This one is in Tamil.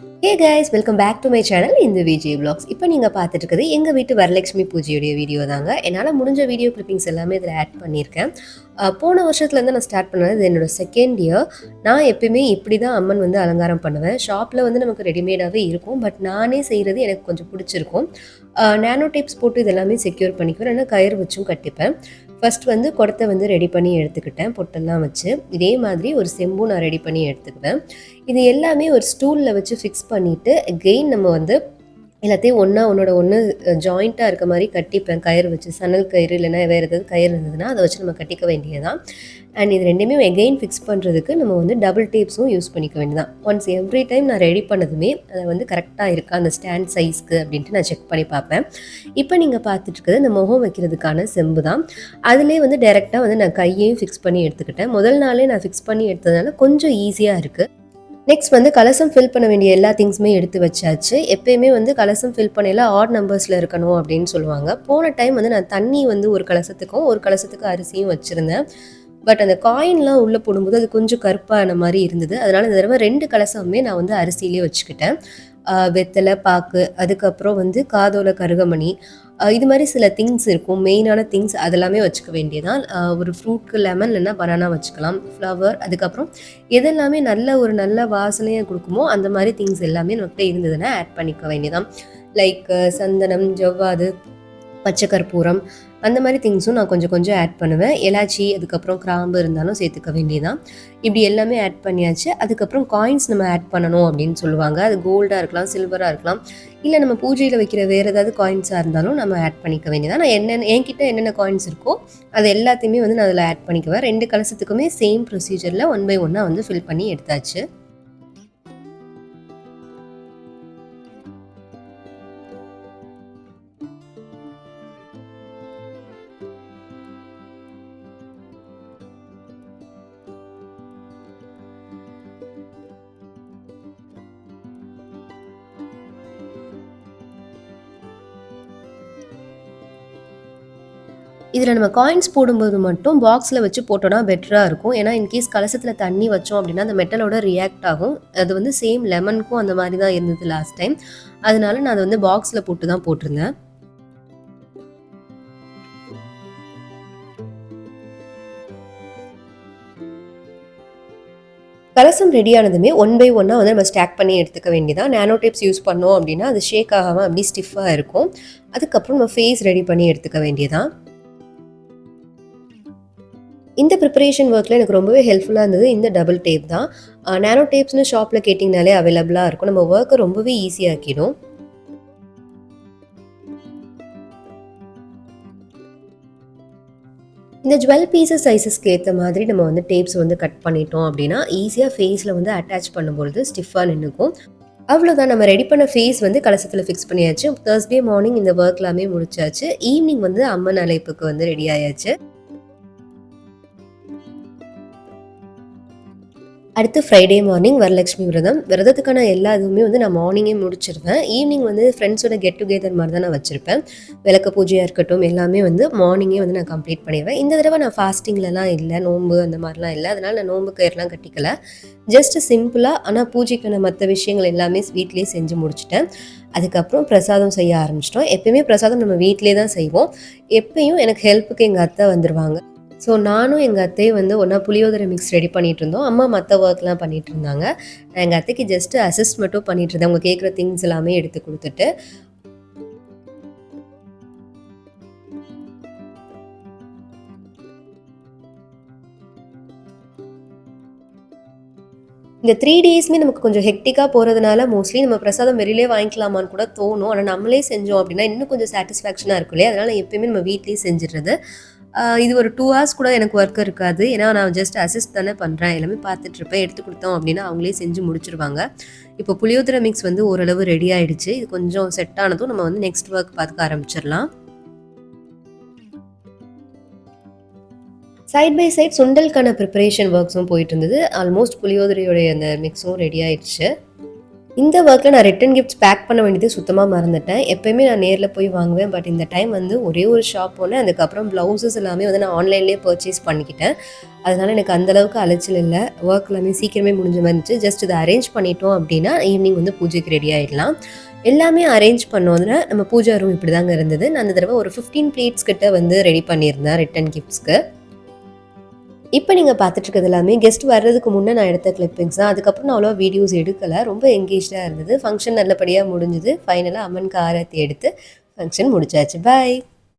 Hey guys welcome back to my channel இந்த விஜய் பிளாக்ஸ் இப்போ நீங்கள் பார்த்துட்டு எங்கள் வீட்டு வரலட்சுமி பூஜையுடைய வீடியோ தாங்க. என்னால் முடிஞ்ச வீடியோ கிளிப்பிங்ஸ் எல்லாமே இதில் ஆட் பண்ணியிருக்கேன். போன வருஷத்துலேருந்து நான் ஸ்டார்ட் பண்ணது இது என்னோட செகண்ட் இயர் நான் எப்பயுமே இப்படி தான் அம்மன் வந்து அலங்காரம் பண்ணுவேன். ஷாப்பில் வந்து நமக்கு ரெடிமேடாகவே இருக்கும். பட் நானே செய்கிறது எனக்கு கொஞ்சம் பிடிச்சிருக்கும். நேனோ டேப்ஸ் போட்டு இதெல்லாமே செக்யூர் பண்ணிக்குவேன். ஆனால் கயிறு வச்சும் கட்டிப்பேன். ஃபர்ஸ்ட் வந்து குடத்தை வந்து ரெடி பண்ணி எடுத்துக்கிட்டேன். பொட்டெல்லாம் வச்சு. இதே மாதிரி ஒரு செம்பும் நான் ரெடி பண்ணி எடுத்துக்குவேன். இது எல்லாமே ஒரு ஸ்டூலில் வச்சு ஃபிக்ஸ் பண்ணிவிட்டு கெயின் நம்ம வந்து எல்லாத்தையும் ஒன்றா ஒன்றோட ஒன்று ஜாயிண்ட்டாக இருக்க மாதிரி கட்டிப்பேன். கயிறு வச்சு சணல் கயிறு இல்லைன்னா வேறு ஏதாவது கயிறு இருந்ததுன்னா அதை வச்சு நம்ம கட்டிக்க வேண்டியதான் அண்ட் இது ரெண்டுமே எகெயின் ஃபிக்ஸ் பண்ணுறதுக்கு நம்ம வந்து டபுள் டேப்ஸும் யூஸ் பண்ணிக்க வேண்டியதான் ஒன்ஸ் எவ்ரி டைம் நான் ரெடி பண்ணதுமே அதை வந்து கரெக்டாக இருக்கா? அந்த ஸ்டாண்ட் சைஸ்க்கு அப்படின்ட்டு நான் செக் பண்ணி பார்ப்பேன். இப்போ நீங்கள் பார்த்துட்டு இருக்கிறது இந்த முகம் வைக்கிறதுக்கான செம்பு தான் அதிலே வந்து டைரெக்டாக வந்து நான் கையையும் ஃபிக்ஸ் பண்ணி எடுத்துக்கிட்டேன். முதல் நாளே நான் ஃபிக்ஸ் பண்ணி எடுத்ததுனால கொஞ்சம் ஈஸியாக இருக்குது நெக்ஸ்ட் வந்து கலசம் ஃபில் பண்ண வேண்டிய எல்லா திங்ஸுமே எடுத்து வச்சாச்சு. எப்பயுமே வந்து கலசம் ஃபில் பண்ணையில ஆட் நம்பர்ஸில் இருக்கணும் அப்படின்னு சொல்லுவாங்க. போன டைம் வந்து நான் தண்ணி வந்து ஒரு கலசத்துக்கும் ஒரு கலசத்துக்கு அரிசியும் வச்சுருந்தேன். பட் அந்த காயின்லாம் உள்ளே போடும்போது அது கொஞ்சம் கருப்பான மாதிரி இருந்தது. அதனால் இந்த தடவை ரெண்டு கலசமுமே நான் வந்து அரிசியிலே வச்சுக்கிட்டேன். வெத்தலை பாக்கு அதுக்கப்புறம் வந்து காதோல கருகமணி. இது மாதிரி சில திங்ஸ் இருக்கும். மெயினான திங்ஸ் அதெல்லாமே வச்சுக்க வேண்டியதான் ஒரு ஃப்ரூட்க்கு லெமன் இல்லைன்னா பனானா வச்சுக்கலாம். ஃப்ளவர் அதுக்கப்புறம் எதெல்லாமே நல்ல ஒரு நல்ல வாசனையை கொடுக்குமோ அந்த மாதிரி திங்ஸ் எல்லாமே நம்மகிட்ட இருந்ததுன்னா ஆட் பண்ணிக்க வேண்டியதான் லைக் சந்தனம் ஜவ்வாது பச்சை கற்பூரம் அந்த மாதிரி திங்ஸும் நான் கொஞ்சம் கொஞ்சம் ஆட் பண்ணுவேன். எலாச்சி அதுக்கப்புறம் கிராம்பு இருந்தாலும் சேர்த்துக்க வேண்டியதான் இப்படி எல்லாமே ஆட் பண்ணியாச்சு. அதுக்கப்புறம் காயின்ஸ் நம்ம ஆட் பண்ணணும் அப்படின்னு சொல்லுவாங்க. அது கோல்டாக இருக்கலாம் சில்வராக இருக்கலாம். இல்லை நம்ம பூஜையில் வைக்கிற வேறு ஏதாவது காயின்ஸாக இருந்தாலும் நம்ம ஆட் பண்ணிக்க வேண்டியதான் நான் என்னென்ன என்கிட்ட என்னென்ன காயின்ஸ் இருக்கோ அது எல்லாத்தையுமே வந்து நான் அதில் ஆட் பண்ணிக்குவேன். ரெண்டு கலசத்துக்குமே சேம் ப்ரொசீஜரில் ஒன் பை ஒன்னாக வந்து ஃபில் பண்ணி எடுத்தாச்சு. இதில் நம்ம காயின்ஸ் போடும்போது மட்டும் பாக்ஸில் வச்சு போட்டோன்னா பெட்டராக இருக்கும். ஏன்னா இன்கேஸ் கலசத்தில் தண்ணி வச்சோம் அப்படின்னா அந்த மெட்டலோட ரியாக்ட் ஆகும். அது வந்து சேம் லெமனுக்கும் அந்த மாதிரி தான் இருந்தது லாஸ்ட் டைம் அதனால நான் அதை வந்து பாக்ஸில் போட்டு தான் போட்டிருந்தேன். கலசம் ரெடி ஆனதுமே ஒன் பை ஒன்னாக வந்து நம்ம ஸ்டாக் பண்ணி எடுத்துக்க வேண்டியதான் நேனோ டேப்ஸ் யூஸ் பண்ணோம் அப்படின்னா அது ஷேக் ஆகாமல் அப்படி ஸ்டிஃபாக இருக்கும். அதுக்கப்புறம் நம்ம ஃபேஸ் ரெடி பண்ணி எடுத்துக்க வேண்டியதான் இந்த ப்ரிப்பரேஷன் ஒர்க்கில் எனக்கு ரொம்பவே ஹெல்ப்ஃபுல்லாக இருந்தது. இந்த டபுள் டேப் தான். நேனோ டேப்ஸ்னு ஷாப்பில் கேட்டிங்கனாலே அவைலபிளாக இருக்கும். நம்ம ஒர்க்கை ரொம்பவே ஈஸியாக்கிடும் இந்த ஜுவல் பீசஸ் சைஸஸ்க்கு ஏற்ற மாதிரி நம்ம வந்து டேப்ஸ் வந்து கட் பண்ணிட்டோம் அப்படின்னா ஈஸியாக ஃபேஸில் வந்து அட்டாச் பண்ணும்பொழுது ஸ்டிஃபாக நின்றுக்கும் அவ்வளோதான் நம்ம ரெடி பண்ண ஃபேஸ் வந்து கலசத்தில் ஃபிக்ஸ் பண்ணியாச்சு. தேர்ஸ்டே மார்னிங் இந்த ஒர்க் எல்லாமே முடிச்சாச்சு. ஈவினிங் வந்து அம்மன் அழைப்புக்கு வந்து ரெடி ஆயாச்சு. அடுத்து ஃப்ரைடே மார்னிங் வரலட்சுமி விரதம். விரதத்துக்கான எல்லா இதுவுமே வந்து நான் மார்னிங்கே முடிச்சிருவேன். ஈவினிங் வந்து ஃப்ரெண்ட்ஸோட கெட் டுகெதர் மாதிரி தான் நான் வச்சுருப்பேன். விளக்க பூஜையாக இருக்கட்டும் எல்லாமே வந்து மார்னிங்கே வந்து நான் கம்ப்ளீட் பண்ணிடுவேன். இந்த தடவை நான் ஃபாஸ்டிங்லலாம் இல்லை நோன்பு அந்த மாதிரிலாம் இல்லை. அதனால் நான் நோன்பு கயிறுலாம் கட்டிக்கல. ஜஸ்ட் சிம்பிளாக ஆனால் பூஜைக்கான மற்ற விஷயங்கள் எல்லாமே வீட்லேயே செஞ்சு முடிச்சிட்டேன். அதுக்கப்புறம் பிரசாதம் செய்ய ஆரம்பிச்சிட்டோம். எப்பயுமே பிரசாதம் நம்ம வீட்டிலே தான் செய்வோம். எப்பயும் எனக்கு ஹெல்ப்புக்கு எங்கள் அத்தை வந்துடுவாங்க ஸோ நானும் எங்கள் அத்தையும் வந்து ஒன்றா புளியோதரை மிக்ஸ் ரெடி பண்ணிட்டு இருந்தோம் அம்மா மற்ற ஒர்க்லாம் பண்ணிட்டு இருந்தாங்க நான் எங்கள் அத்தைக்கு ஜஸ்ட் அசிஸ்ட் மட்டும் பண்ணிட்டு இருந்தேன் அவங்க கேட்குற திங்ஸ் எல்லாமே எடுத்து கொடுத்துட்டு. இந்த த்ரீ டேஸ்மே நமக்கு கொஞ்சம் ஹெக்டிக்காக போகிறதுனால மோஸ்ட்லி நம்ம பிரசாதம் வெளியிலே வாங்கிக்கலாமான்னு கூட தோணும். ஆனால் நம்மளே செஞ்சோம் அப்படின்னா இன்னும் கொஞ்சம் சாட்டிஸ்ஃபேக்ஷனாக இருக்கும் இல்லையா? அதனால் எப்பயுமே நம்ம வீட்லேயே செஞ்சிடுறது. இது ஒரு டூ ஹவர்ஸ் கூட எனக்கு ஒர்க் இருக்காது. ஏன்னா நான் ஜஸ்ட் அசிஸ்ட் தானே பண்ணுறேன் எல்லாமே பார்த்துட்டு இருப்பேன். எடுத்து கொடுத்தோம் அப்படின்னா அவங்களே செஞ்சு முடிச்சிருவாங்க. இப்போ புளியோதரை மிக்ஸ் வந்து ஓரளவு ரெடி ஆயிடுச்சு. இது கொஞ்சம் செட் ஆனதும் நம்ம வந்து நெக்ஸ்ட் ஒர்க் பார்த்துக்க ஆரம்பிச்சிடலாம். சைட் பை சைட் சுண்டலுக்கான ப்ரிப்பரேஷன் ஒர்க்ஸும் போயிட்டு இருந்தது. ஆல்மோஸ்ட் புளியோதரையோடைய அந்த மிக்ஸும் ரெடி ஆயிடுச்சு. இந்த ஒர்க்கில் நான் ரிட்டன் கிஃப்ட்ஸ் பேக் பண்ண வேண்டியது சுத்தமாக மறந்துட்டேன். எப்போயுமே நான் நேரில் போய் வாங்குவேன். பட் இந்த டைம் வந்து ஒரே ஒரு ஷாப் போனேன். அதுக்கப்புறம் ப்ளவுசஸ் எல்லாமே வந்து நான் ஆன்லைன்லேயே பர்ச்சேஸ் பண்ணிக்கிட்டேன். அதனால் எனக்கு அந்தளவுக்கு அலைச்சல் இல்லை. ஒர்க் எல்லாமே சீக்கிரமே முடிஞ்ச மாதிரி இருந்துச்சு. ஜஸ்ட் இதை அரேஞ்ச் பண்ணிட்டோம் அப்படின்னா ஈவினிங் வந்து பூஜைக்கு ரெடி ஆகிடலாம் எல்லாமே அரேஞ்ச் பண்ணோன்னா நம்ம பூஜா ரூம் இப்படி தாங்க இருந்தது. நான் அந்த தடவை ஒரு ஃபிஃப்டீன் பிளேட்ஸ் கிட்ட வந்து ரெடி பண்ணியிருந்தேன் ரிட்டன் கிஃப்ட்ஸ்க்கு இப்போ நீங்கள் பார்த்துட்டு எல்லாமே கெஸ்ட் வர்றதுக்கு முன்னே நான் எடுத்த கிளிப்பிங்ஸ் தான். அதுக்கப்புறம் நான் அவ்வளோ வீடியோஸ் எடுக்கலை. ரொம்ப எங்கேஜாக இருந்தது. ஃபங்க்ஷன் நல்லபடியாக முடிஞ்சுது. ஃபைனலாக அம்மன் காரத்தை எடுத்து ஃபங்க்ஷன் முடிச்சாச்சு. பாய்